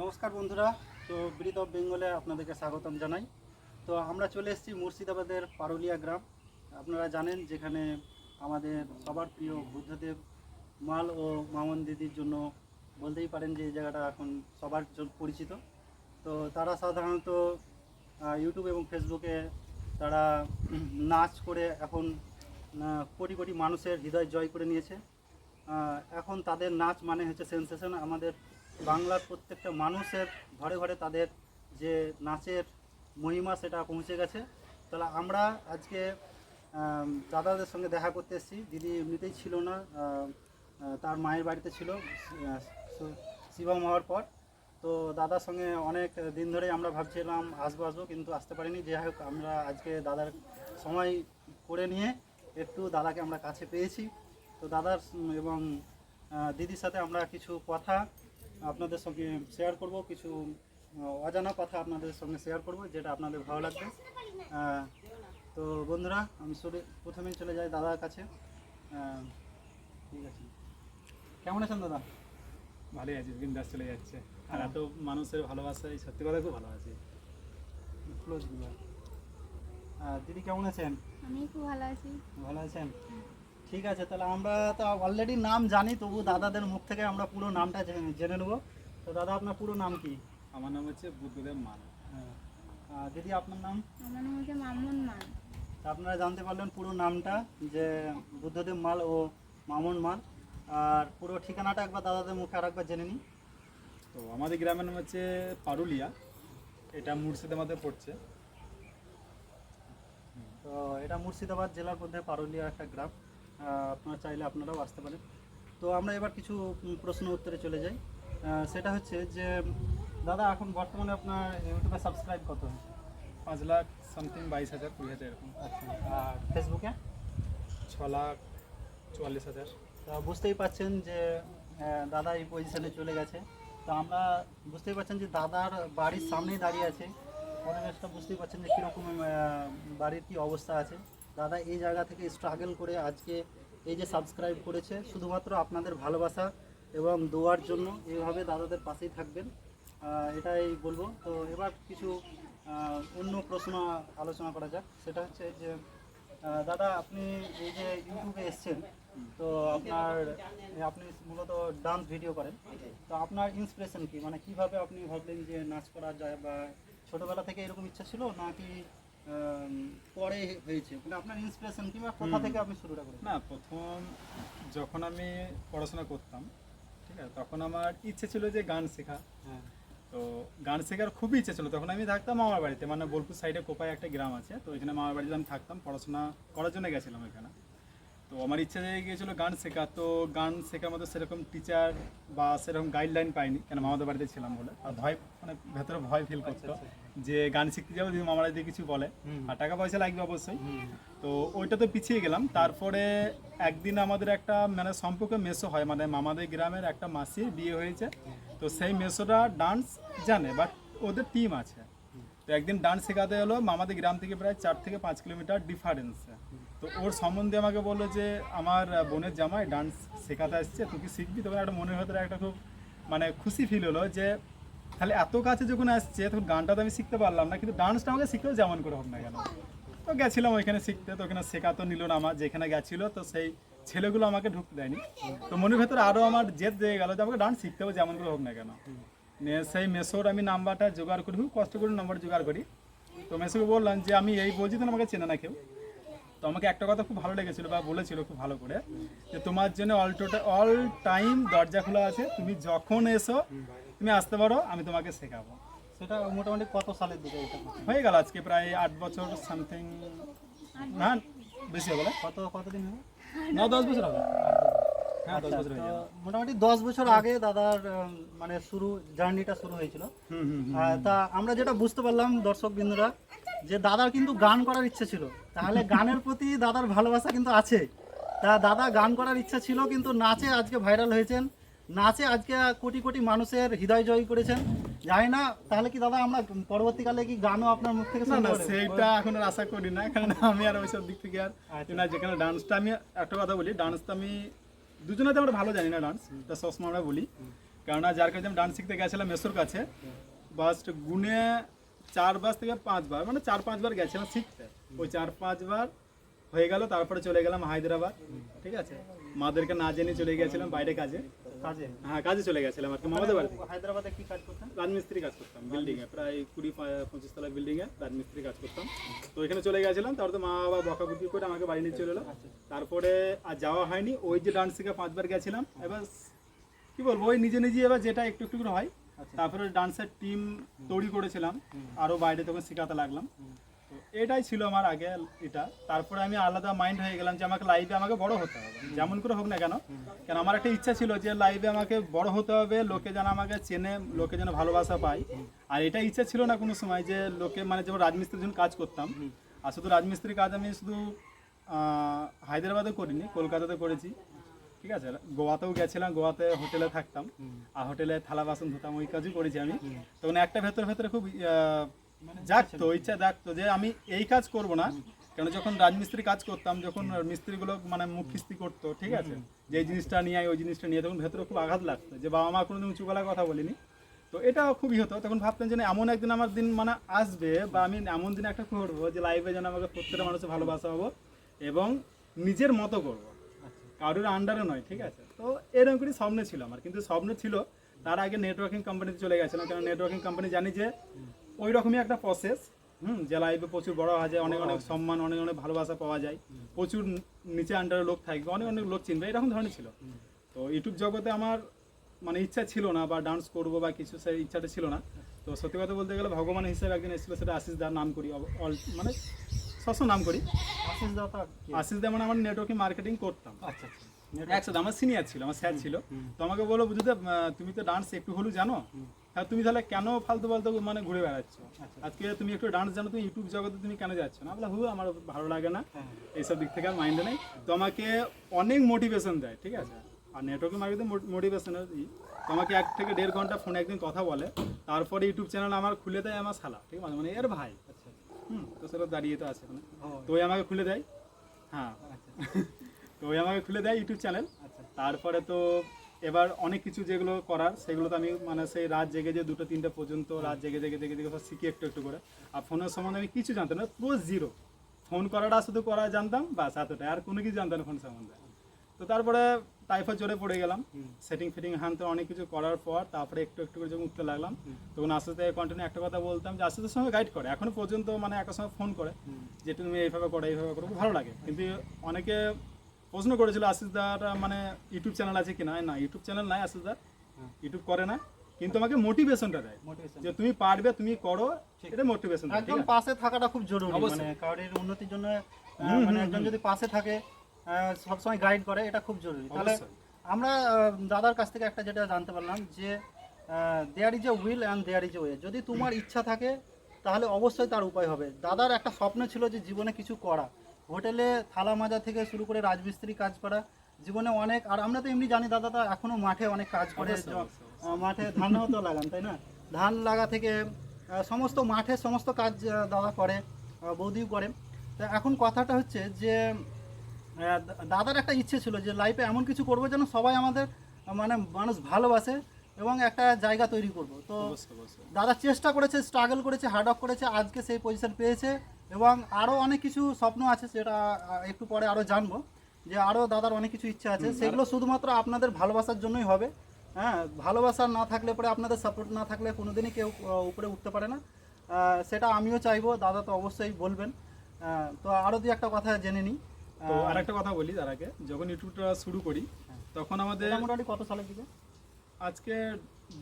নমস্কার বন্ধুরা, তো ব্রিথ অফ বেঙ্গলে আপনাদেরকে স্বাগতম জানাই। তো আমরা চলে এসেছি মুর্শিদাবাদের পারুলিয়া গ্রাম। আপনারা জানেন যেখানে আমাদের সবার প্রিয় বুদ্ধদেব মাল ও মামন দিদির জন্য বলতেই পারেন যে এই জায়গাটা এখন সবার পরিচিত। তো তারা সাধারণত ইউটিউব এবং ফেসবুকে তারা নাচ করে এখন কোটি কোটি মানুষের হৃদয় জয় করে নিয়েছে। এখন তাদের নাচ মানে হচ্ছে সেন্সেশন আমাদের বাংলার প্রত্যেকটা মানুষের ঘরে ঘরে তাদের যে নাচের মহিমা সেটা পৌঁছে গেছে। তাহলে আমরা আজকে দাদাদের সঙ্গে দেখা করতে এসেছি। দিদি এমনিতেই ছিল না তার মায়ের বাড়িতে ছিল শিবম হওয়ার পর। তো দাদার সঙ্গে অনেক দিন ধরে আমরা ভাবছিলাম আসব আসব, কিন্তু আসতে পারিনি। যাই হোক, আমরা আজকে দাদার সময় করে নিয়ে একটু দাদাকে আমরা কাছে পেয়েছি। তো দাদার এবং দিদির সাথে আমরা কিছু কথা আপনাদের সঙ্গে শেয়ার করব কিছু অজানা কথা আপনাদের সঙ্গে শেয়ার করব যেটা আপনাদের ভালো লাগবে। তো বন্ধুরা আমি শুরু প্রথমেই চলে যাই দাদার কাছে। ঠিক আছে। কেমন আছেন দাদা? ভালোই আছে বিন্দাস চলে যাচ্ছে। আর এত মানুষের ভালোবাসায় সত্যি কথা খুব ভালো আছে। ক্লোজ দিদি কেমন আছেন? আমি খুব ভালো আছি। ভালো আছেন? ঠিক আছে তাহলে আমরা তো অলরেডি নাম জানি তবু দাদাদের মুখ থেকে আমরা পুরো নামটা জেনে নেব। তো দাদা আপনার পুরো নাম কি? আমার নাম হচ্ছে বুদ্ধদেব মান। হ্যাঁ। দিদি আপনার নাম? আমার নাম হচ্ছে মামুন মান। তা আপনারা জানতে পারলেন পুরো নামটা যে বুদ্ধদেব মাল ও মামুন মাল আর পুরো ঠিকানাটা একবার দাদাদের মুখে আর একবার জেনে নিই। তো আমাদের গ্রামের নাম হচ্ছে পারুলিয়া। এটা মুর্শিদাবাদে পড়ছে। তো এটা মুর্শিদাবাদ জেলার মধ্যে পারুলিয়া একটা গ্রাম। আপনারা চাইলে আপনারাও আসতে পারেন। তো আমরা এবার কিছু প্রশ্ন উত্তরে চলে যাই। সেটা হচ্ছে যে দাদা এখন বর্তমানে আপনার ইউটিউবে সাবস্ক্রাইব কত পাঁচ লাখ সামথিং বাইশ হাজার কুড়ি হাজার এরকম। আচ্ছা আর ফেসবুকে? ছ লাখ চুয়াল্লিশ হাজার। তা বুঝতেই পাচ্ছেন যে দাদা এই পজিশনে চলে গেছে। তো আমরা বুঝতেই পারছেন যে দাদার বাড়ির সামনেই দাঁড়িয়ে আছে। পরিবেশটা বুঝতেই পারছেন যে কীরকম বাড়ির কী অবস্থা আছে। দাদা, এই জায়গা থেকে স্ট্রাগল করে আজকে এই যে সাবস্ক্রাইব করেছে, শুধুমাত্র আপনাদের ভালোবাসা এবং দোয়ার জন্য এইভাবে দাদাদের পাশেই থাকবেন। এটাই বলব। তো এবার কিছু অন্য প্রশ্ন আলোচনা করা যাক। সেটা হচ্ছে যে দাদা, আপনি এই যে ইউটিউবে এসছেন, তো আপনার, আপনি মূলত ডান্স ভিডিও করেন। তো আপনার ইন্সপিরেশন কি? মানে কীভাবে আপনি ভাবলেন যে নাচ করা যায় বা ছোটবেলা থেকে এরকম ইচ্ছা ছিল, নাকি পরে হয়েছে। মানে আপনার ইন্সপিরেশন কিংবা কোথা থেকে আপনি শুরুটা করেন না প্রথম যখন আমি পড়াশোনা করতাম ঠিক আছে তখন আমার ইচ্ছে ছিল যে গান শেখা। হ্যাঁ। তো গান শেখার খুবই ইচ্ছে ছিল। তখন আমি থাকতাম মামার বাড়িতে মানে বোলপুর সাইডে কোপায় একটা গ্রাম আছে। তো ওইখানে মামার বাড়িতে আমি থাকতাম পড়াশোনা করার জন্য গেছিলাম এখানে তো আমার ইচ্ছে হয়ে গিয়েছিল গান শেখা। তো গান শেখার মতো সেরকম টিচার বা সেরকম গাইডলাইন পাইনি কেন মামাদের বাড়িতে ছিলাম বলে। আর ভয় মানে ভেতরে ভয় ফিল করতো যে গান শিখতে যাব যদি মামারা যদি কিছু বলে। আর টাকা পয়সা লাগবে অবশ্যই। তো ওইটা তো পিছিয়ে গেলাম। তারপরে একদিন আমাদের একটা মানে সম্পর্কে মেসো হয় মানে মামাদের গ্রামের একটা মাসির বিয়ে হয়েছে। তো সেই মেসোটা ডান্স জানে বাট ওদের টিম আছে। তো একদিন ডান্স শেখাতে হলো মামাদের গ্রাম থেকে প্রায় চার থেকে পাঁচ কিলোমিটার ডিফারেন্সে তো ওর সম্বন্ধে আমাকে বলল যে আমার বোনের জামাই ডান্স শেখাতে আসছে, তুই কি শিখবি? তখন একটা মনের ভেতরে একটা খুব মানে খুশি ফিল হলো যে, তাহলে এত কাছে যখন আসছে, তখন গানটা তো আমি শিখতে পারলাম না, কিন্তু ডান্সটা আমাকে শিখতেও যেমন করে হোক না কেন। তো গেছিলাম ওইখানে শিখতে, তো ওখানে শেখা তো নিল না আমার, যেখানে গেছিল, তো সেই ছেলেগুলো আমাকে ঢুকতে দেয়নি। তো মনের ভেতরে আরও আমার জেদ দিয়ে গেল যে আমাকে ডান্স শিখতে হবে যেমন করে হোক না কেন। সেই মেসোর আমি নাম্বারটা জোগাড় করি, খুব কষ্ট করে নাম্বার জোগাড় করি। তো মেসোকে বললাম যে, আমি এই বলছি তো আমাকে চেনে না কেউ? তো আমাকে একটা কথা খুব ভালো লেগেছিল বা বলেছিল খুব ভালো করে যে তোমার জন্য অল টোটা অল টাইম দরজা খোলা আছে তুমি যখন এসো তুমি আসতে পারো আমি তোমাকে শেখাবো। সেটা মোটামুটি কত সালের দিকে হয়ে গেল আজকে প্রায় আট বছর সামথিং না বেশি হবে? কত কতদিন হবে? না দশ বছর হবে। মোটামুটি দশ বছর আগে দাদার মানে শুরু জার্নিটা শুরু হয়েছিল। তা আমরা যেটা বুঝতে পারলাম দর্শক বিন্দুরা যে দাদার কিন্তু গান করার ইচ্ছে ছিল তাহলে গানের প্রতি দাদার ভালোবাসা কিন্তু আছে তা দাদা গান করার ইচ্ছা ছিল কিন্তু নাচে আজকে ভাইরাল হয়েছেন নাচে আজকে কোটি কোটি মানুষের হৃদয় জয় করেছেন জানি না তাহলে কি দাদা আমরা পরবর্তীকালে কি গানও আপনার মুখ থেকে না? সেইটা এখন আর আশা করি না কারণ আমি আর ওইসব দিক থেকে আর আচ্ছা। যেখানে ডান্সটা আমি একটা কথা বলি ডান্সটা আমি দুজনেতে আমরা ভালো জানি না ডান্স তা সবসময় আমরা বলি। কেননা যার কাছে আমি ডান্স শিখতে গেছিলাম মেসোর কাছে বাস্ট গুনে চার বাস থেকে পাঁচবার মানে চার পাঁচবার গেছিলাম শিখতে। ওই চার পাঁচবার হয়ে গেল, তারপরে চলে গেলাম হায়দ্রাবাদ, ঠিক আছে? মাদেরকে না জেনে চলে গেছিলাম বাইরে কাজে। কাজে? হ্যাঁ কাজে চলে গেছিলাম আর কি মামাদের বাড়িতে হায়দ্রাবাদে কি কাজ করতেন? রাজমিস্ত্রি কাজ করতাম বিল্ডিং এ প্রায় কুড়ি পঁচিশ তলা বিল্ডিং এ রাজমিস্ত্রি কাজ করতাম। তো এখানে চলে গেছিলাম তারপর তো মা বাবা বকাবকি করে আমাকে বাড়ি নিয়ে চলে এলো। তারপরে আর যাওয়া হয়নি ওই যে ডান্স শিখে পাঁচবার গেছিলাম এবার কি বলব ওই নিজে নিজে এবার যেটা একটু একটু করে হয়। তারপরে ডান্সের টিম তৈরি করেছিলাম আরও বাইরে তখন শেখাতে লাগলাম। এটাই ছিল আমার আগে এটা। তারপরে আমি আলাদা মাইন্ড হয়ে গেলাম যে আমাকে লাইভে আমাকে বড় হতে হবে। যেমন করে হোক না কেন। কেন আমার একটা ইচ্ছা ছিল যে লাইভে আমাকে বড় হতে হবে, লোকে যেন আমাকে চেনে, লোকে যেন ভালোবাসা পায়। আর এটা ইচ্ছা ছিল না কোনো সময় যে লোকে মানে যেমন রাজমিস্ত্রির জন্য কাজ করতাম, আর শুধু রাজমিস্ত্রির কাজ আমি শুধু হায়দ্রাবাদে করিনি, কলকাতাতে করেছি। ঠিক আছে? গোয়াতেও গেছিলাম, গোয়াতে হোটেলে থাকতাম। আর হোটেলে থালা বাসন ধুতাম, ওই কাজই করেছি আমি। তখন একটা ভেতরে ভেতরে খুব জাগতো ইচ্ছা জাগতো যে আমি এই কাজ করব না। কেন যখন রাজমিস্ত্রি কাজ করতাম যখন মিস্ত্রিগুলো মানে মুখ কিস্তি করতো ঠিক আছে? যে জিনিসটা নিয়ে ওই জিনিসটা নিয়ে তখন ভেতরে খুব আঘাত লাগতো। যে বাবা মা কোনোদিন উঁচু গলায় কথা বলিনি। তো এটা খুবই হতো। তখন ভাবতাম যে এমন একদিন আমার দিন মানে আসবে বা আমি এমন দিন একটা করব যে লাইফে যেন আমাকে প্রত্যেকটা মানুষের ভালোবাসা হব এবং নিজের মতো করব। কারোর আন্ডারে নয় ঠিক আছে? তো এরকম করে স্বপ্ন ছিল আমার। কিন্তু স্বপ্ন ছিল তার আগে নেটওয়ার্কিং কোম্পানিতে চলে গেছিলাম। কারণ নেটওয়ার্কিং কোম্পানি জানি যে ওই রকমই একটা প্রসেস হুম যে লাইভে প্রচুর বড় হওয়া যায় অনেক অনেক সম্মান অনেক অনেক ভালোবাসা পাওয়া যায়। প্রচুর নিচে আন্ডারে লোক থাকবে অনেক অনেক লোক চিনবে এরকম ধরনের ছিল। তো ইউটিউব জগতে আমার মানে ইচ্ছা ছিল না বা ডান্স করব বা কিছু সেই ইচ্ছাটা ছিল না। তো সত্যি কথা বলতে গেলে ভগবান হিসেবে একদিন এসেছিল সেটা আশিস দার নাম করি অল- মানে সবসময় নাম করি। আশিস দা? আশিস দা মানে আমার নেটওয়ার্কিং মার্কেটিং করতাম। আচ্ছা আচ্ছা। একসাথে আমার সিনিয়র ছিল আমার স্যার ছিল। তো আমাকে বলো বুঝতে তুমি তো ডান্স একটু হলেও জানো? হ্যাঁ তুমি তাহলে কেন ফালতু ফালতু মানে ঘুরে বেড়াচ্ছ? আজকে তুমি একটু ডান্স জানো তুমি ইউটিউব জগতে তুমি কেন যাচ্ছ না? বলে হু আমার ভালো লাগে না। হ্যাঁ। এইসব দিক থেকে আর মাইন্ডে নেই। তোমাকে অনেক মোটিভেশন দেয় ঠিক আছে? আর নেটওয়ার্কিং মার্কেটে মোটিভেশনের তো আমাকে এক থেকে দেড় ঘণ্টা ফোনে একদিন কথা বলে। তারপরে ইউটিউব চ্যানেল আমার খুলে দেয় আমার শালা ঠিক আছে? মানে এর ভাই। আচ্ছা হুম তো সেটা দাঁড়িয়ে তো আছে ওখানে তো ওই আমাকে খুলে দেয়। হ্যাঁ। আচ্ছা। তো ওই আমাকে খুলে দেয় ইউটিউব চ্যানেল আচ্ছা। তারপরে তো এবার অনেক কিছু যেগুলো করার সেগুলো তো আমি মানে সেই রাত জেগে যে দুটো তিনটে পর্যন্ত রাত জেগে জেগে জেগে জেগে সব শিখি একটু একটু করে। আর ফোনের সম্বন্ধে আমি কিছু জানতাম না পুরো জিরো ফোন করাটা শুধু করা জানতাম বাস এতটাই। আর কোনো কিছু জানতাম না ফোন সম্বন্ধে। তো তারপরে টাইফয়েড জোরে পড়ে গেলাম। সেটিং ফিটিং হানতে অনেক কিছু করার পর তারপরে একটু একটু করে যখন উঠতে লাগলাম তখন আস্তে আস্তে কন্টিনিউ একটা কথা বলতাম যে আস্তে আস্তে সময় গাইড করে। এখনও পর্যন্ত মানে একের সময় ফোন করে যে তুমি এইভাবে করো এইভাবে করো খুব ভালো লাগে। কিন্তু অনেকে প্রশ্ন করেছিল আশিস দার মানে ইউটিউব চ্যানেল আছে কিনা না? ইউটিউব চ্যানেল নাই আশিস দার। ইউটিউব করে না। কিন্তু আমাকে মোটিভেশনটা দেয়। যে তুমি পারবে তুমি করো এটা মোটিভেশন একদম পাশে থাকাটা খুব জরুরি। মানে কারোর উন্নতির জন্য মানে একজন যদি পাশে থাকে সবসময় গাইড করে এটা খুব জরুরি। তাহলে আমরা দাদার কাছ থেকে একটা যেটা জানতে পারলাম যে there is a will and there is a way যদি তোমার ইচ্ছা থাকে তাহলে অবশ্যই তার উপায় হবে। দাদার একটা স্বপ্ন ছিল যে জীবনে কিছু করা। হোটেলে থালা মাজা থেকে শুরু করে রাজমিস্ত্রি কাজ করা জীবনে অনেক আর আমরা তো এমনি জানি দাদা তো এখনও মাঠে অনেক কাজ করে মাঠে ধানও তো লাগান তাই না? ধান লাগা থেকে সমস্ত মাঠে সমস্ত কাজ দাদা করে বৌদিও করে। তা এখন কথাটা হচ্ছে যে দাদার একটা ইচ্ছে ছিল যে লাইফে এমন কিছু করব যেন সবাই আমাদের মানে মানুষ ভালোবাসে এবং একটা জায়গা তৈরি করব। তো দাদা চেষ্টা করেছে স্ট্রাগল করেছে হার্ডওয়ার্ক করেছে আজকে সেই পজিশন পেয়েছে। এবং আরও অনেক কিছু স্বপ্ন আছে সেটা একটু পরে আরও জানব যে আরও দাদার অনেক কিছু ইচ্ছা আছে। সেগুলো শুধুমাত্র আপনাদের ভালোবাসার জন্যই হবে। হ্যাঁ ভালোবাসা না থাকলে পরে আপনাদের সাপোর্ট না থাকলে কোনোদিনই কেউ উপরে উঠতে পারে না। সেটা আমিও চাইব দাদা তো অবশ্যই বলবেন। তো আরও দু একটা কথা জেনে নিই। তো আরেকটা কথা বলি তার আগে যখন ইউটিউবটা শুরু করি তখন আমাদের মোটামুটি কত সালের দিকে? আজকে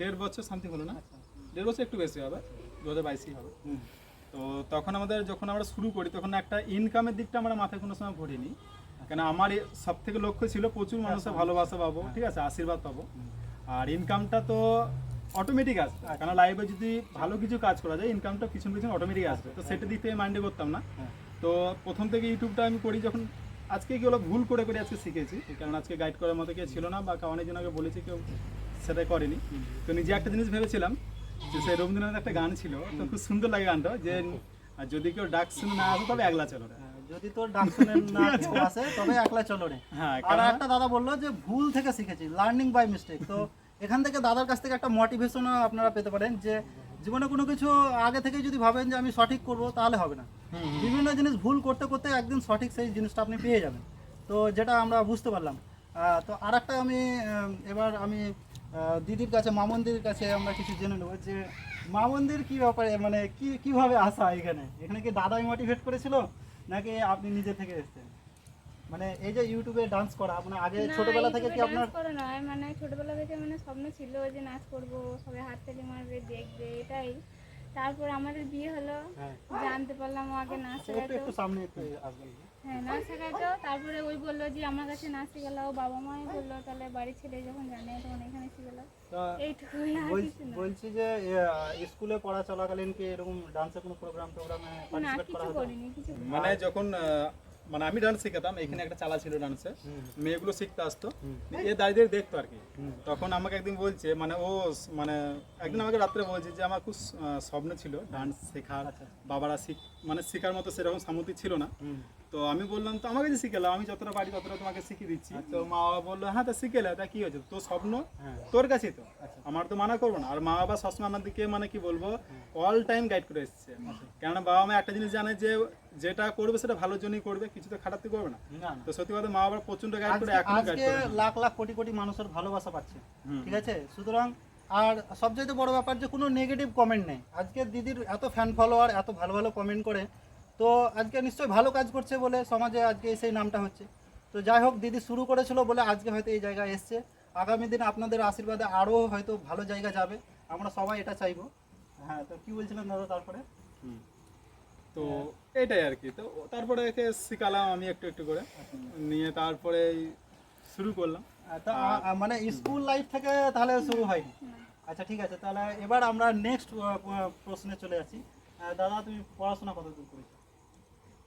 দেড় বছর সামথিং হলো না? আচ্ছা। দেড় বছর একটু বেশি হবে দু হাজার বাইশই হবে। তো তখন আমাদের যখন আমরা শুরু করি তখন একটা ইনকামের দিকটা আমরা মাথায় কোনো সময় ভরিনি কেন আমার সব থেকে লক্ষ্য ছিল প্রচুর মানুষের ভালোবাসা পাবো ঠিক আছে আশীর্বাদ পাবো। আর ইনকামটা তো অটোমেটিক আসবে। কারণ লাইভে যদি ভালো কিছু কাজ করা যায় ইনকামটা পিছন পিছন অটোমেটিক আসবে। তো সেটা দিক থেকে মাইন্ডে করতাম না। হ্যাঁ। তো প্রথম থেকে ইউটিউবটা আমি করি যখন আজকে কি হলো ভুল করে করে আজকে শিখেছি। কারণ আজকে গাইড করার মতো কেউ ছিল না বা অনেকজন আগে বলেছি কেউ সেটা করেনি। তো নিজে একটা জিনিস ভেবেছিলাম সেই রবীন্দ্রনাথ একটা গান ছিল তো খুব সুন্দর লাগে গানটা যে যদি কেউ ডাক শুনে না আসে তবে একলা চলো রে। হ্যাঁ, যদি তোর ডাক শুনে না কেউ আসে তবে একলা চলো রে। হ্যাঁ আর একটা দাদা বলল যে ভুল থেকে শিখেছি লার্নিং বাই মিস্টেক তো এখান থেকে দাদার কাছ থেকে একটা মোটিভেশনও আপনারা পেতে পারেন যে জীবনে কোনো কিছু আগে থেকে যদি ভাবেন যে আমি সঠিক করব তাহলে হবে না। বিভিন্ন জিনিস ভুল করতে করতে একদিন সঠিক সেই জিনিসটা আপনি পেয়ে যাবেন। তো যেটা আমরা বুঝতে পারলাম। আহ, তো আর একটা আমি আহ, এবার আমি দিদির কাছে মামন্দির কাছে আমরা কিছু জেনে নেব যে মামন্দির কি ব্যাপারে মানে কি কীভাবে আসা এখানে? এখানে কি দাদাই মোটিভেট করেছিল নাকি আপনি নিজে থেকে এসেছেন? মানে এই যে ইউটিউবে ডান্স করা মানে আগে ছোটবেলা থেকে কি আপনার করে নয় মানে ছোটবেলা থেকে মানে স্বপ্ন ছিল যে নাচ করব সবাই হাততালি মারবে দেখবে এটাই। তারপর আমাদের বিয়ে হলো। হ্যাঁ। জানতে পারলাম ও আগে নাচ একটু সামনে একটু আসবেন হ্যাঁ নাচ শেখাতো তারপরে ওই বলল যে আমার কাছে নাচ শিখে ও বাবা মাই বলল তাহলে বাড়ির ছেলে যখন জানে তখন এখানে শিখে তো এইটুকুই বলছি যে স্কুলে পড়া চলাকালীন কি এরকম ডান্সের কোনো প্রোগ্রাম টোগ্রামে না পার্টিসিপেট করা কিছু হতো? করিনি মানে যখন মানে আমি ডান্স শিখাতাম এখানে একটা চালা ছিল ডান্সে। মেয়েগুলো শিখতে আসতো। এ দাঁড়িয়ে দেখতো আর কি। তখন আমাকে একদিন বলছে মানে ও মানে একদিন আমাকে রাত্রে বলছে যে আমার খুব স্বপ্ন ছিল ডান্স শেখার আচ্ছা। বাবারা শিখ মানে শেখার মতো সেরকম সামর্থ্য ছিল না। তো আমি বললাম তো আমাকে যে শিখেলাম আমি যতটা পারি ততটা তোমাকে শিখিয়ে দিচ্ছি। তো মা বাবা বলল হ্যাঁ তা শিখেলে তা কি হয়েছে? তোর স্বপ্ন হ্যাঁ। তোর কাছেই তো। আচ্ছা। আমার তো মানা করব না। আর মা বাবা সবসময় আমার দিকে মানে কি বলব অল টাইম গাইড করে এসছে। কেননা বাবা মা একটা জিনিস জানে যে যেটা করবে সেটা ভালোর জন্যই করবে কিছু তো খারাপ করবে না। তো সত্যি কথা মা বাবা প্রচণ্ড গাইড করে এখনও লাখ লাখ কোটি কোটি মানুষের ভালোবাসা পাচ্ছে। ঠিক আছে? সুতরাং আর সবচেয়ে বড় ব্যাপার যে কোনো নেগেটিভ কমেন্ট নেই। আজকে দিদির এত ফ্যান ফলোয়ার এত ভালো ভালো কমেন্ট করে তো আজকে নিশ্চয়ই ভালো কাজ করছে বলে সমাজে আজকে সেই নামটা হচ্ছে। তো যাই হোক দিদি শুরু করেছিল বলে আজকে হয়তো এই জায়গায় এসছে। আগামী দিন আপনাদের আশীর্বাদে আরও হয়তো ভালো জায়গা যাবে। আমরা সবাই এটা চাইব। হ্যাঁ তো কি বলছিলেন দাদা তারপরে? হুম। তো এটাই আর কি। তো তারপরে একে শিখালাম আমি একটু একটু করে। নিয়ে তারপরে শুরু করলাম। তা আ- আ- মানে স্কুল লাইফ থেকে তাহলে শুরু হয়নি? আচ্ছা ঠিক আছে তাহলে এবার আমরা নেক্সট প্রশ্নে চলে আসি। দাদা তুমি পড়াশোনা কত দূর করেছ?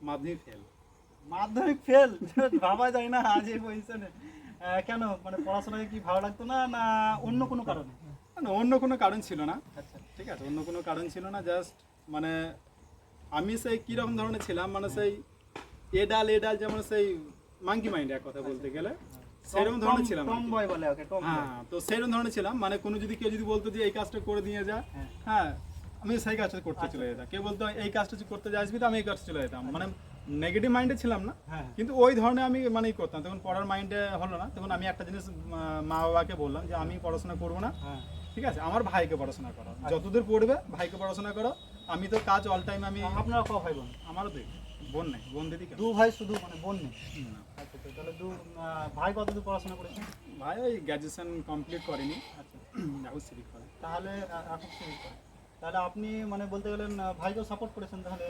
মাধ্যমিক ফেল মাধ্যমিক ফেল ভাবা যায় না আজ এই পজিশনে কেন? মানে পড়াশোনায় কি ভালো লাগতো না না অন্য কোনো কারণে? না অন্য কোনো কারণ ছিল না। আচ্ছা। ঠিক আছে অন্য কোনো কারণ ছিল না জাস্ট মানে আমি সেই কীরকম ধরনের ছিলাম মানে সেই এ ডাল এ ডাল যেমন সেই মাঙ্কি মাইন্ড এক কথা বলতে গেলে। সেরকম ধরনের ছিলাম টম বয় বলে ওকে টম হ্যাঁ তো সেরকম ধরনের ছিলাম। মানে কোনো যদি কেউ যদি বলতো যে এই কাজটা করে দিয়ে যা হ্যাঁ। হ্যাঁ আমি সেই কাজটা করতে চলে যেতাম। কেউ বলতো এই কাজটা করতে তো আমি এই কাজটা চলে যেতাম। মানে নেগেটিভ মাইন্ডে ছিলাম না। হ্যাঁ কিন্তু ওই ধরনের আমি মানে করতাম। তখন পড়ার মাইন্ডে হলো না। তখন আমি একটা জিনিস মা বাবাকে বললাম যে আমি পড়াশোনা করব না। হ্যাঁ। ঠিক আছে? আমার ভাইকে পড়াশোনা করো। যতদূর পড়বে ভাইকে পড়াশোনা করো। আমি তো কাজ অল টাইম আমি আপনারা ক ভাই বোন? আমারও দুই বোন। নেই। বোন দিদি দু ভাই শুধু মানে বোন নেই। তো তাহলে দু ভাই কত দূর পড়াশোনা করেছে? ভাই ওই গ্র্যাজুয়েশন কমপ্লিট করেনি। আচ্ছা। এখন সিভিক করে তাহলে এখন শুরু করো। তাহলে আপনি মানে বলতে গেলেন ভাইকেও সাপোর্ট করেছেন তাহলে?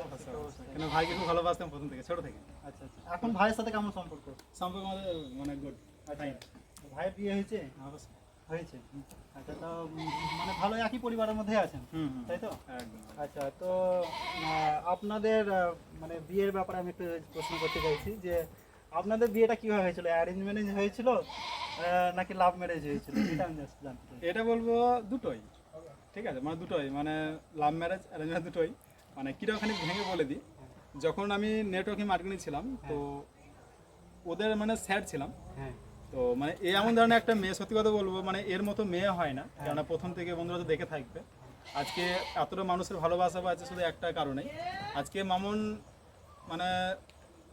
কেন ভাইকে খুব ভালোবাসতাম প্রথম থেকে ছোট থেকে। আচ্ছা আচ্ছা। এখন ভাইয়ের সাথে কেমন সম্পর্ক? সম্পর্ক আমাদের মানে গুড আচ্ছা। ভাইয়ের বিয়ে হয়েছে? হয়েছে। আচ্ছা তো মানে ভালো একই পরিবারের মধ্যে আছেন? তাই তো? আচ্ছা তো আপনাদের মানে বিয়ের ব্যাপারে আমি একটু প্রশ্ন করতে চাইছি যে আপনাদের বিয়েটা কীভাবে হয়েছিল? অ্যারেঞ্জ ম্যারেঞ্জ হয়েছিল নাকি লাভ ম্যারেজ হয়েছিল? এটা আমি just জানতে চাই। এটা বলব দুটোই। ঠিক আছে? মানে দুটোই। মানে লাভ ম্যারেজ অ্যারেঞ্জ ম্যারেজ দুটোই। মানে কিরকমখানি ভেঙে বলে দিই। যখন আমি নেটওয়ার্কিং মার্কেটিং ছিলাম তো ওদের মানে স্যার ছিলাম। হ্যাঁ। তো মানে এ এমন ধরনের একটা মেয়ে সত্যি কথা বলব মানে এর মতো মেয়ে হয় না। কেননা প্রথম থেকে বন্ধুরা তো দেখে থাকবে। আজকে এতটা মানুষের ভালোবাসা পাচ্ছে শুধু একটা কারণে আজকে মামুন মানে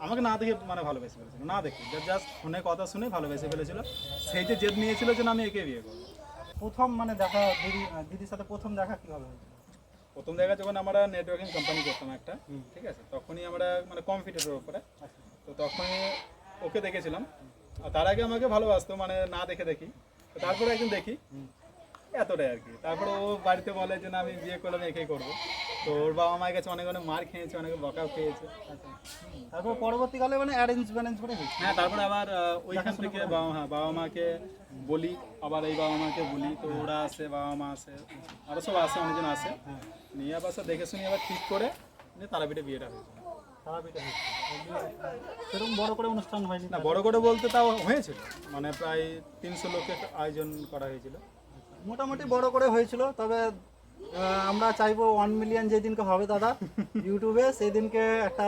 আমাকে না দেখে মানে ভালোবেসে ফেলেছিল না দেখে জাস্ট ফোনে কথা শুনে ভালোবেসে ফেলেছিল। সেই যে জেদ নিয়েছিল যে না আমি একে বিয়ে করব। প্রথম মানে দেখা দিদি দিদির সাথে প্রথম দেখা কীভাবে হয়েছিল? প্রথম জায়গায় যখন আমরা নেটওয়ার্কিং কোম্পানি করতাম একটা ঠিক আছে? তখনই আমরা মানে কম্পিউটারের উপরে। আচ্ছা। তো তখনই ওকে দেখেছিলাম। আর তার আগে আমাকে ভালোবাসতো মানে না দেখে দেখি। তারপরে একদিন দেখি। এতটাই আর কি। তারপরে ও বাড়িতে বলে যে না আমি বিয়ে করলাম একেই করব। তো ওর বাবা মায়ের কাছে অনেক অনেক মার খেয়েছে অনেক বকাও খেয়েছে। তারপর পরবর্তীকালে মানে অ্যারেঞ্জ ম্যারেঞ্জ করে হ্যাঁ তারপরে আবার ওইখান থেকে বাবা হ্যাঁ বাবা মাকে বলি আবার এই বাবা মাকে বলি। তো ওরা আসে বাবা মা আসে আরও সব আসে অনেকজন আসে। নিয়ে আবার সব দেখে শুনে আবার ঠিক করে তারাপীঠে বিয়েটা হয়েছে। তারাপীঠে সেরকম বড় করে অনুষ্ঠান হয়নি না বড় করে বলতে তাও হয়েছিল। মানে প্রায় তিনশো লোকের আয়োজন করা হয়েছিল। মোটামুটি বড় করে হয়েছিল তবে আমরা চাইব ওয়ান মিলিয়ন যেদিনকে হবে দাদা ইউটিউবে সেই দিনকে একটা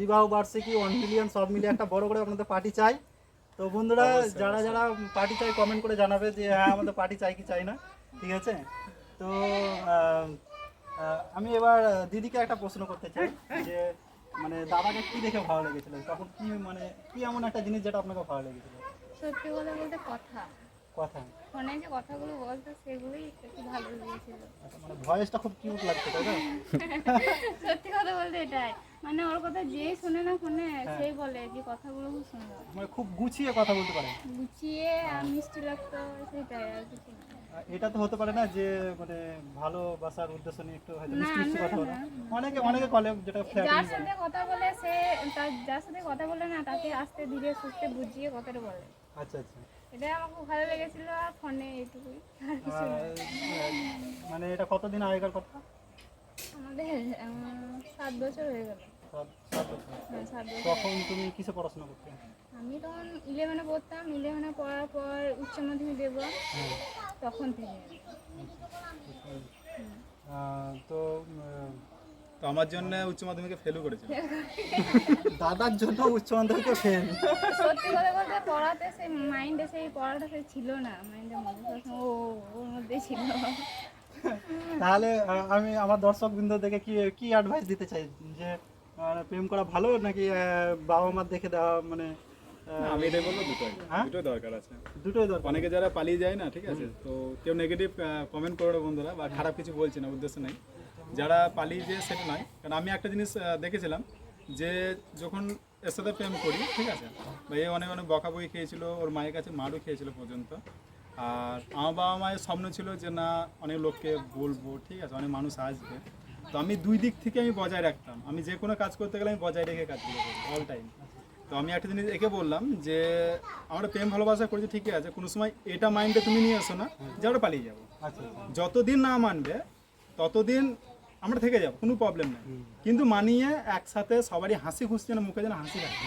বিবাহ বার্ষিকী ওয়ান মিলিয়ন সব মিলিয়ে একটা বড় করে আপনাদের পার্টি চাই। তো বন্ধুরা যারা যারা পার্টি চাই কমেন্ট করে জানাবে যে হ্যাঁ আমাদের পার্টি চাই কি চাই না ঠিক আছে? তো আমি এবার দিদিকে একটা প্রশ্ন করতে চাই যে মানে দাদাকে কি দেখে ভালো লেগেছিল? তখন কি মানে কি এমন একটা জিনিস যেটা আপনাকে ভালো লেগেছিল? সত্যি কথা বলতে কথা। কথা। ফোনে যে কথাগুলো বলতো সেগুলোই একটু ভালো লেগেছিল। মানে ভয়েসটা খুব কিউট লাগছে তাই তো সত্যি কথা বলতে এটাই। মানে ওর কথা যেই শোনে না ফোনে সেই বলে যে কথাগুলো খুব সুন্দর। মানে খুব গুছিয়ে কথা বলতে পারে। গুছিয়ে আর মিষ্টি লাগতো সেটাই আর কিছু এটা তো হতে পারে না যে মানে ভালোবাসার উদ্দেশ্য নিয়ে একটু হয়তো মিষ্টি মিষ্টি কথা বলে। অনেকে অনেকে কলে যেটা যার সাথে কথা বলে সে তার যার সাথে কথা বলে না তাকে আস্তে ধীরে সুস্থে বুঝিয়ে কথাটা বলে। আচ্ছা আচ্ছা। এটাই আমার খুব ভালো লেগেছিল আর ফোনে এইটুকুই। মানে এটা কতদিন আগেকার কথা? আমাদের সাত বছর হয়ে গেল। হ্যাঁ তখন তুমি কিসে পড়াশোনা করতে? আমি তখন ইলেভেনে পড়তাম। ইলেভেনে পড়ার পর উচ্চ মাধ্যমিক দেবো। হ্যাঁ। তখন থেকে। তো উম, তো আমার জন্য উচ্চ মাধ্যমিকে ফেলও করেছিল। দাদার জন্য উচ্চ মাধ্যমিকে ফেল সত্যি কথা বলতে পড়াতে সেই মাইন্ডে সেই পড়াটা সেই ছিল না মাইন্ডের মধ্যে ও ওর মধ্যে ছিল। তাহলে আমি আমার দর্শক বিন্দু থেকে কি কি অ্যাডভাইস দিতে চাই? যে প্রেম করা ভালো নাকি বাবা মার দেখে দেওয়া মানে আমি এটাই বলব দুটোই। হ্যাঁ? দুটোই দরকার আছে। দুটোই দরকার। অনেকে যারা পালিয়ে যায় না ঠিক আছে? তো কেউ নেগেটিভ কমেন্ট করো বন্ধুরা বা খারাপ কিছু বলছে না উদ্দেশ্য নাই। যারা পালিয়ে যায় সেটা নয়। কারণ আমি একটা জিনিস দেখেছিলাম যে যখন এর সাথে প্রেম করি ঠিক আছে বা এ অনেক অনেক বকাবকি খেয়েছিল ওর মায়ের কাছে মারও খেয়েছিল পর্যন্ত। আর আমার বাবা মায়ের স্বপ্ন ছিল যে না অনেক লোককে বলব ঠিক আছে অনেক মানুষ আসবে। তো আমি দুই দিক থেকে আমি বজায় রাখতাম। আমি যে কোনো কাজ করতে গেলে আমি বজায় রেখে কাজ করি অল টাইম তো আমি একটা জিনিস একে বললাম যে আমরা প্রেম ভালোবাসা করেছি ঠিকই আছে কোনো সময় এটা মাইন্ডে তুমি নিয়ে আসো না যে আমরা পালিয়ে যাব। আচ্ছা আচ্ছা। যতদিন না মানবে ততদিন আমরা থেকে যাব কোনো প্রবলেম নেই। কিন্তু মানিয়ে একসাথে সবারই হাসি খুশি যেন মুখে যেন হাসি থাকে।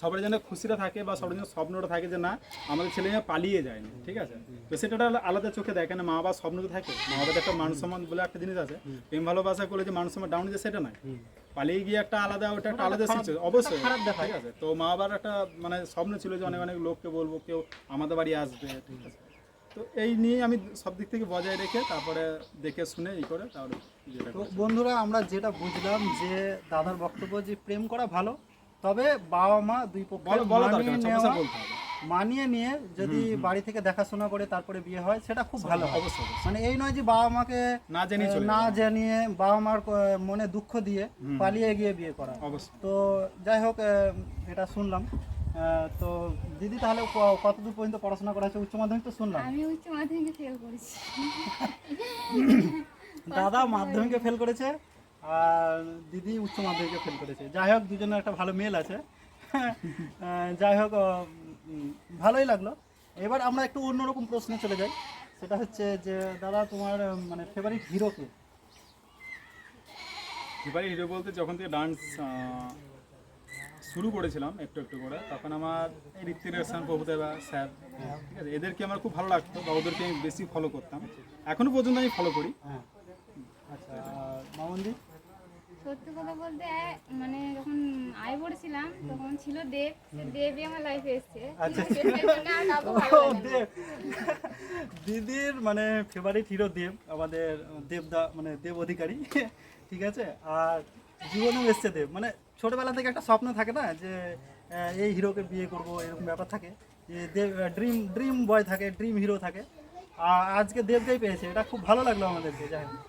সবার যেন খুশিটা থাকে বা সবার যেন স্বপ্নটা থাকে যে না আমাদের ছেলে যেন পালিয়ে যায়নি ঠিক আছে? তো সেটা আলাদা চোখে দেখে না মা বাবার স্বপ্ন তো থাকে। মা বাবার একটা মানুষ সম্মান বলে একটা জিনিস আছে। প্রেম ভালোবাসা করলে যে মানুষ সম্মান ডাউন যায় সেটা নয়। পালিয়ে গিয়ে একটা আলাদা ওটা একটা আলাদা সিচুয়েশন অবশ্যই। খারাপ দেখায়। ঠিক আছে? তো মা বাবার একটা মানে স্বপ্ন ছিল যে অনেক অনেক লোককে বলব কেউ আমাদের বাড়ি আসবে ঠিক আছে? তো এই নিয়ে আমি সব দিক থেকে বজায় রেখে তারপরে দেখে শুনে ই করে যেটা তো বন্ধুরা আমরা যেটা বুঝলাম যে দাদার বক্তব্য যে প্রেম করা ভালো তবে বাবা মা দুই পক্ষ মানিয়ে নিয়ে যদি বাড়ি থেকে দেখাশোনা করে তারপরে বিয়ে হয় সেটা খুব ভালো অবশ্যই। মানে এই নয় যে বাবা মাকে না জানিয়ে না জানিয়ে বাবা মার মনে দুঃখ দিয়ে পালিয়ে গিয়ে বিয়ে করা। তো যাই হোক এটা শুনলাম। তো দিদি তাহলে কতদূর পর্যন্ত পড়াশোনা করা হচ্ছে উচ্চ মাধ্যমিক তো শুনলাম। আমি উচ্চ মাধ্যমিকে ফেল করেছি। দাদা মাধ্যমিকে ফেল করেছে আর দিদি উচ্চ মাধ্যমিকে ফেল করেছে। যাই হোক দুজনের একটা ভালো মেল আছে। যাই হোক ভালোই লাগল। এবার আমরা একটু অন্যরকম প্রশ্নে চলে যাই। সেটা হচ্ছে যে দাদা তোমার মানে ফেভারিট হিরো কে? এবারে হিরো বলতে যখন থেকে ডান্স শুরু করেছিলাম একটু একটু করে। তখন আমার এই ঋত্বিক রোশন প্রভুদেবা স্যার ঠিক আছে? এদেরকে আমার খুব ভালো লাগতো বা ওদেরকে আমি বেশি ফলো করতাম। এখনও পর্যন্ত আমি ফলো করি। হ্যাঁ। আচ্ছা আর মামন্দি? সত্যি কথা বলতে মানে যখন আয় পড়েছিলাম তখন ছিল দেব। দেবই আমার লাইফে এসছে। আচ্ছা। দিদির মানে ফেভারিট হিরো দেব আমাদের দেবদা মানে দেব অধিকারী ঠিক আছে? আর জীবনেও এসছে দেব। মানে ছোটবেলা থেকে একটা স্বপ্ন থাকে না যে এই হিরোকে বিয়ে করব এরকম ব্যাপার থাকে। যে দেব ড্রিম ড্রিম বয় থাকে ড্রিম হিরো থাকে। আর আজকে দেবকেই পেয়েছে এটা খুব ভালো লাগল আমাদেরকে যাই হোক।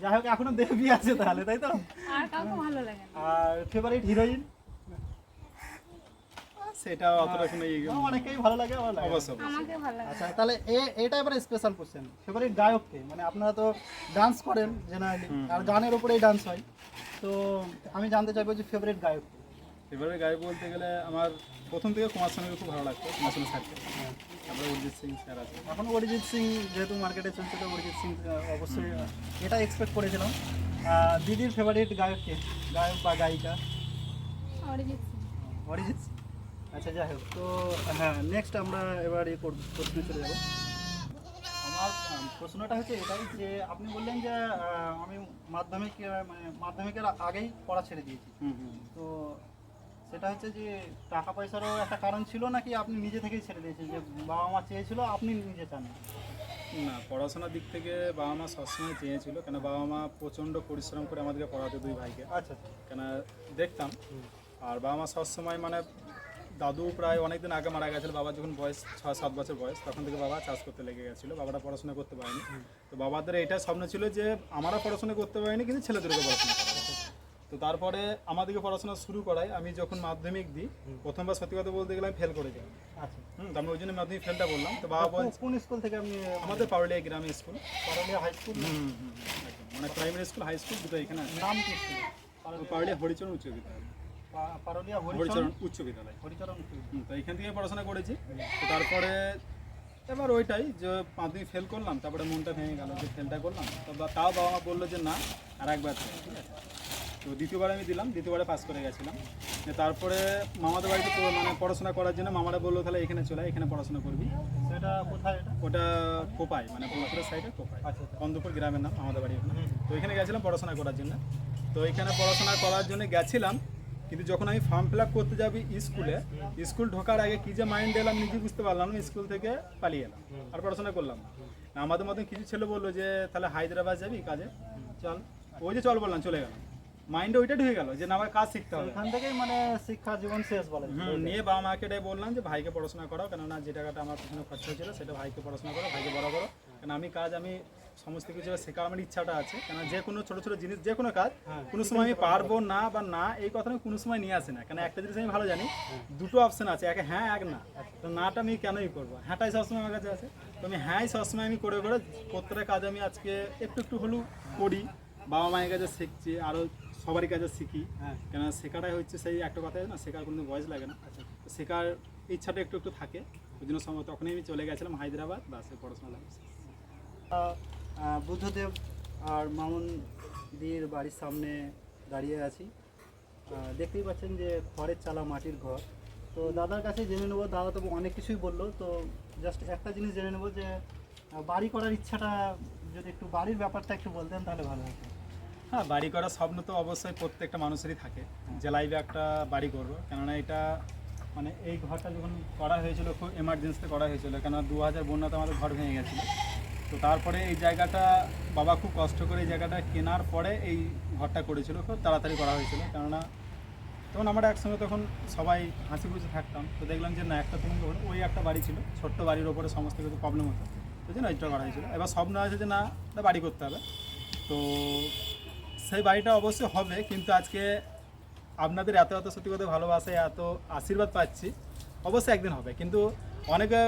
যাই হোক এখনও দেবী আছে তাহলে তাই তো? আর ফেভারিট হিরোইন সেটা অতটা কোনো ই- অনেকেই ভালো লাগে আমার লাগে না। অবশ্য অবশ্য। আমাকে ভালো লাগে। আচ্ছা তাহলে এ এটা এবার স্পেশাল কোশ্চেন ফেভারিট গায়ককে মানে আপনারা তো ডান্স করেন জেনারেলি আর গানের উপরেই ডান্স হয়। তো আমি জানতে চাইব যে ফেভারিট গায়ক কে? এবারে গায়ে বলতে গেলে আমার প্রথম থেকে কুমার শানুকে খুব ভালো লাগতো কুমার শানু স্যারকে তারপরে অরিজিৎ সিং স্যার আছে। এখন অরিজিৎ সিং যেহেতু মার্কেটে চলছে তো অরিজিৎ সিং অবশ্যই এটা এক্সপেক্ট করেছিলাম। দিদির ফেভারিট গায়ক কে? গায়ক বা গায়িকা? অরিজিৎ সিং। অরিজিৎ সিং। আচ্ছা যাই হোক তো হ্যাঁ নেক্সট আমরা এবার এই প্রশ্নে চলে যাব। আমার প্রশ্নটা হচ্ছে এটাই যে আপনি বললেন যে আমি মাধ্যমিক মানে মাধ্যমিকের আগেই পড়া ছেড়ে দিয়েছি। হুম হুম। তো সেটা হচ্ছে যে টাকা পয়সারও একটা কারণ ছিল নাকি আপনি নিজে থেকেই ছেড়ে দিয়েছেন? যে বাবা মা চেয়েছিল আপনি নিজে চান না? পড়াশোনার দিক থেকে বাবা মা সবসময় চেয়েছিল কেন বাবা মা প্রচণ্ড পরিশ্রম করে আমাদেরকে পড়াতে দুই ভাইকে। আচ্ছা আচ্ছা। কেন দেখতাম। আর বাবা মা সবসময় মানে দাদু প্রায় অনেকদিন আগে মারা গেছিল বাবা যখন বয়স ছয় সাত বছর বয়স তখন থেকে বাবা চাষ করতে লেগে গেছিল বাবাটা পড়াশোনা করতে পারেনি। তো বাবাদের এটা স্বপ্ন ছিল যে আমরা পড়াশোনা করতে পারিনি কিন্তু ছেলেদেরকে পড়াশোনা করাবো তো তারপরে আমাদেরকে পড়াশোনা শুরু করাই আমি যখন মাধ্যমিক দিই প্রথমবার সত্যি কথা বলতে গেলে আমি ফেল করে যাই। আচ্ছা। হুম আমি ওই জন্য মাধ্যমিক ফেলটা বললাম। তো বাবা বলছে কোন স্কুল থেকে আপনি আমাদের পারুলিয়া গ্রামে স্কুল পারলিয়া হাই স্কুল হুম। মানে প্রাইমারি স্কুল হাই স্কুল দুটো এখানে নাম কি ছিল পারুলিয়া হরিচরণ উচ্চ বিদ্যালয়। পারলিয়া হরিচরণ হরিচরণ উচ্চ বিদ্যালয়। হরিচরণ তো এখান থেকে পড়াশোনা করেছি। তো তারপরে এবার ওইটাই যে মাধ্যমিক ফেল করলাম তারপরে মনটা ভেঙে গেল যে ফেলটা করলাম। তো তাও বাবা মা বলল যে না আর একবার ঠিক আছে? তো দ্বিতীয়বার আমি দিলাম দ্বিতীয়বারে পাস করে গেছিলাম। তারপরে মামাদের বাড়িতে মানে পড়াশোনা করার জন্য মামারা বলল তাহলে এখানে চলে আয়, এখানে পড়াশোনা করবি। সেটা কোথায় ওটা কোপাই মানে বোলপুরের সাইডে কোপাই। আচ্ছা কন্দপুর গ্রামের নাম আমাদের বাড়ি তো এখানে গেছিলাম পড়াশোনা করার জন্য। তো এখানে পড়াশোনা করার জন্য গেছিলাম কিন্তু যখন আমি ফর্ম ফিল আপ করতে যাবি স্কুলে স্কুল ঢোকার আগে কি যে মাইন্ড এলাম নিজে বুঝতে পারলাম না স্কুল থেকে পালিয়ে এলাম আর পড়াশোনা করলাম না। না, আমাদের মতন কিছু ছেলে বলল যে তাহলে হায়দ্রাবাদ যাবি কাজে? চল। ওই যে চল বললাম চলে গেলাম। মাইন্ডে ওইটা ঢুকে গেল যে না আমার কাজ শিখতে হবে। ওখান থেকেই মানে শিক্ষা জীবন শেষ বলে। নিয়ে বাবা মাকে এটাই বললাম যে ভাইকে পড়াশোনা করাও কেননা যে টাকাটা আমার পিছনে খরচা হয়েছিল সেটা ভাইকে পড়াশোনা করো ভাইকে বড় করো। কেন আমি কাজ আমি সমস্ত কিছু শেখার আমার ইচ্ছাটা আছে। কেন যে কোনো ছোটো ছোটো জিনিস যে কোনো কাজ হ্যাঁ, কোনো সময় আমি পারব না বা না এই কথা আমি কোনো সময় নিয়ে আসে না। কেন একটা জিনিস আমি ভালো জানি দুটো অপশন আছে এক হ্যাঁ এক না। তো নাটা আমি কেনই করব? হ্যাঁটাই সবসময় আমার কাছে আছে। তো আমি হ্যাঁই সবসময় আমি করে করে প্রত্যেকটা কাজ আমি আজকে একটু একটু হলেও করি। বাবা মায়ের কাছে শিখছি আরও সবারই কাছে শিখি। হ্যাঁ। কেন শেখাটাই হচ্ছে সেই একটা কথা না শেখার কোনো বয়স লাগে না। তো শেখার ইচ্ছাটা একটু একটু থাকে। ওই জন্য সময় তখনই আমি চলে গেছিলাম হায়দ্রাবাদ বাসে পড়াশোনা লাগছে। বুদ্ধদেব আর মামুন দির বাড়ির সামনে দাঁড়িয়ে আছি। দেখতেই পাচ্ছেন যে খড়ের চালা মাটির ঘর। তো দাদার কাছে জেনে নেব দাদা তো অনেক কিছুই বলল। তো জাস্ট একটা জিনিস জেনে নেব যে বাড়ি করার ইচ্ছাটা যদি একটু বাড়ির ব্যাপারটা একটু বলতেন তাহলে ভালো হতো। হ্যাঁ বাড়ি করার স্বপ্ন তো অবশ্যই প্রত্যেকটা মানুষেরই থাকে। যে লাইভে একটা বাড়ি করব। কেননা এটা মানে এই ঘরটা যখন করা হয়েছিল, খুব এমার্জেন্সিতে করা হয়েছিল। কেননা দু হাজার বন্যাতে আমাদের ঘর ভেঙে গেছিল। তো তারপরে এই জায়গাটা বাবা খুব কষ্ট করে এই জায়গাটা কেনার পরে এই ঘরটা করেছিল, খুব তাড়াতাড়ি করা হয়েছিল। কেননা তখন আমরা একসঙ্গে তখন সবাই হাসি খুশি থাকতাম। তো দেখলাম যে না, একটা ঘর- ওই একটা বাড়ি ছিল, ছোট্ট বাড়ির ওপরে সমস্ত কিছু প্রবলেম হতো। ওই জন্য এটা করা হয়েছিল। এবার স্বপ্ন আছে যে না একটা বাড়ি করতে হবে। তো সেই বাড়িটা অবশ্যই হবে, কিন্তু আজকে আপনাদের এত এত সত্যি কথা ভালোবাসায় এত আশীর্বাদ পাচ্ছি, অবশ্যই একদিন হবে। কিন্তু অনেকে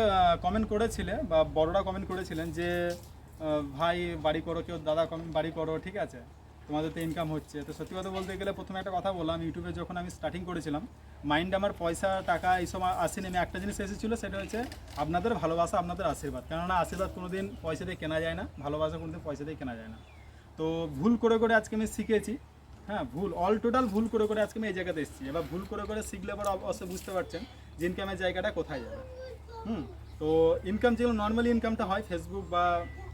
কমেন্ট করেছিলেন বা বড়রা কমেন্ট করেছিলেন যে ভাই বাড়ি করো, কেউ দাদা কমেন্ট বাড়ি করো, ঠিক আছে? তোমাদের তো ইনকাম হচ্ছে। তো সত্যি কথা বলতে গেলে প্রথমে একটা কথা বললাম ইউটিউবে যখন আমি স্টার্টিং করেছিলাম মাইন্ডে আমার পয়সা, টাকা এইসব আসেনি। আমি একটা জিনিস এসেছিল, সেটা হচ্ছে আপনাদের ভালোবাসা, আপনাদের আশীর্বাদ। কেননা আশীর্বাদ কোনো দিন পয়সা দিয়ে কেনা যায় না, ভালোবাসা কোনো দিন পয়সা দিয়ে কেনা যায় না। তো ভুল করে করে আজকে আমি শিখেছি হ্যাঁ ভুল অল টোটাল ভুল করে করে আজকে আমি এই জায়গাতে এসেছি। এবার ভুল করে করে শিখলে এবার অবশ্যই বুঝতে পারছেন যে ইনকামের জায়গাটা কোথায় যাবে। হুম, তো ইনকাম যেগুলো নর্মালি ইনকামটা হয় ফেসবুক বা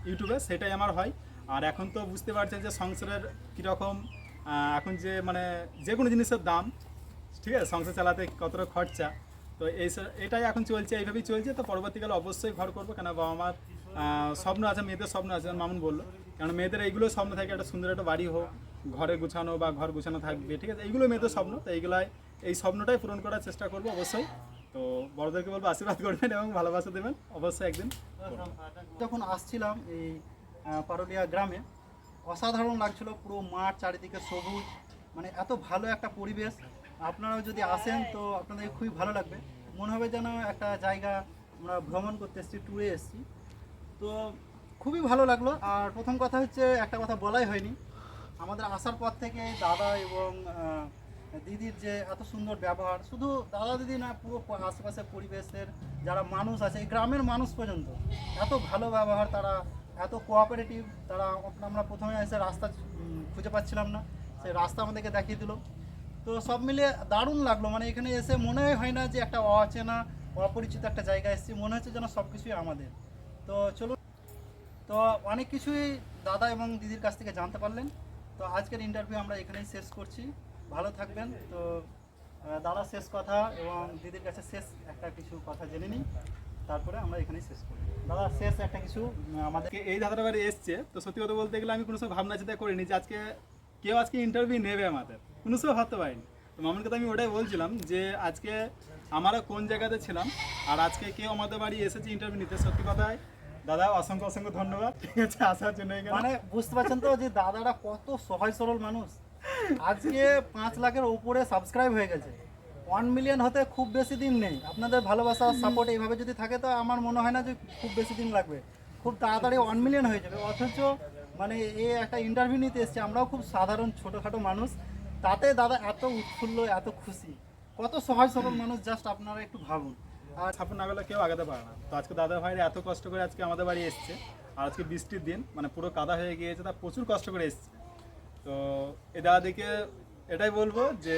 ইউটিউবে সেটাই আমার হয়। আর এখন তো বুঝতে পারছেন যে সংসারের কীরকম এখন যে মানে যে কোনো জিনিসের দাম, ঠিক আছে, সংসার চালাতে কতটা খরচা, তো এই এটাই এখন চলছে, এইভাবেই চলছে। তো পরবর্তীকালে অবশ্যই ঘর করব কেন বাবা আমার স্বপ্ন আছে, মেয়েদের স্বপ্ন আছে মামুন বলল। কারণ মেয়েদের এইগুলো স্বপ্ন থাকে, একটা সুন্দর একটা বাড়ি হোক, ঘরে গুছানো বা ঘর গুছানো থাকবে, ঠিক আছে, এইগুলো মেয়েদের স্বপ্ন। তো এইগুলাই এই স্বপ্নটাই পূরণ করার চেষ্টা করব অবশ্যই। তো বড়দেরকে বলব আশীর্বাদ করবেন এবং ভালোবাসা দেবেন, অবশ্যই একদিন। যখন আসছিলাম এই পারুলিয়া গ্রামে, অসাধারণ লাগছিল পুরো মাঠ চারিদিকে সবুজ মানে এত ভালো একটা পরিবেশ। আপনারাও যদি আসেন তো আপনাদের খুবই ভালো লাগবে। মনে হবে যেন একটা জায়গা আমরা ভ্রমণ করতে এসেছি ট্যুরে এসেছি। তো খুবই ভালো লাগল। আর প্রথম কথা হচ্ছে, একটা কথা বলাই হয়নি। আমাদের আসার পর থেকে দাদা এবং দিদির যে এত সুন্দর ব্যবহার, শুধু দাদা দিদি না, পুরো আশেপাশের পরিবেশের যারা মানুষ আছে, এই গ্রামের মানুষ পর্যন্ত, এত ভালো ব্যবহার তারা, এত কোঅপারেটিভ তারা, আমরা প্রথমে এসে রাস্তা খুঁজে পাচ্ছিলাম না সেই রাস্তা আমাদেরকে দেখিয়ে দিল। তো সব মিলিয়ে দারুণ লাগল মানে এখানে এসে মনে হয় না যে একটা অচেনা, অপরিচিত একটা জায়গায় এসেছি, মনে হচ্ছে যেন সব কিছুই আমাদের। তো চলুন, তো অনেক কিছুই দাদা এবং দিদির কাছ থেকে জানতে পারলেন। তো আজকের ইন্টারভিউ আমরা এখানেই শেষ করছি। ভালো থাকবেন। তো দাদা, শেষ কথা এবং দিদির কাছে শেষ একটা কিছু কথা জেনে নিই। তারপরে আমরা এখানেই শেষ করি। দাদা, শেষ একটা কিছু আমাদেরকে এই দাদাটা বাড়ি এসছে। তো সত্যি কথা বলতে গেলে আমি কোনো সময় ভাবনা চিন্তা করিনি যে আজকে কেউ আজকে ইন্টারভিউ নেবে আমাদের। কোনো সময় ভাবতে পারিনি। তো মামুনকে তো আমি ওটাই বলছিলাম যে আজকে আমরা কোন জায়গাতে ছিলাম আর আজকে কেউ আমাদের বাড়ি এসেছে ইন্টারভিউ নিতে। সত্যি কথায়, দাদা, অসংখ্য অসংখ্য ধন্যবাদ। ঠিক আছে, আসার জন্য মানে বুঝতে পারছেন তো যে দাদারা কত সহজ সরল মানুষ। আজকে পাঁচ লাখের উপরে সাবস্ক্রাইব হয়ে গেছে। ওয়ান মিলিয়ন হতে খুব বেশি দিন নেই। আপনাদের ভালোবাসা সাপোর্ট এইভাবে যদি থাকে, তো আমার মনে হয় না যে খুব বেশি দিন লাগবে। খুব তাড়াতাড়ি ওয়ান মিলিয়ন হয়ে যাবে। অথচ মানে এ একটা ইন্টারভিউ নিতে এসছে। আমরাও খুব সাধারণ, ছোটোখাটো মানুষ। তাতে দাদা এত উৎফুল্ল, এত খুশি। কত সহজ সরল মানুষ জাস্ট আপনারা একটু ভাবুন। আর ছাপন না গেলে কেউ আগাতে পারে না। তো আজকে দাদা ভাইরা এত কষ্ট করে আজকে আমাদের বাড়ি এসছে। আর আজকে বৃষ্টির দিন মানে পুরো কাদা হয়ে গিয়েছে, তা প্রচুর কষ্ট করে এসছে। তো এ দাদাদিকে এটাই বলব যে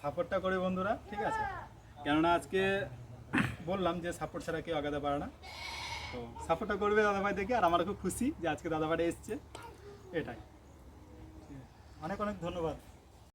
সাপোর্টটা করে বন্ধুরা, ঠিক আছে? কেননা আজকে বললাম যে সাপোর্ট ছাড়া কেউ আগাতে পারে না। তো সাপোর্টটা করবে দাদাভাই দেখে, আর আমার খুব খুশি যে আজকে দাদাভাই এসছে। এটাই। অনেক অনেক ধন্যবাদ।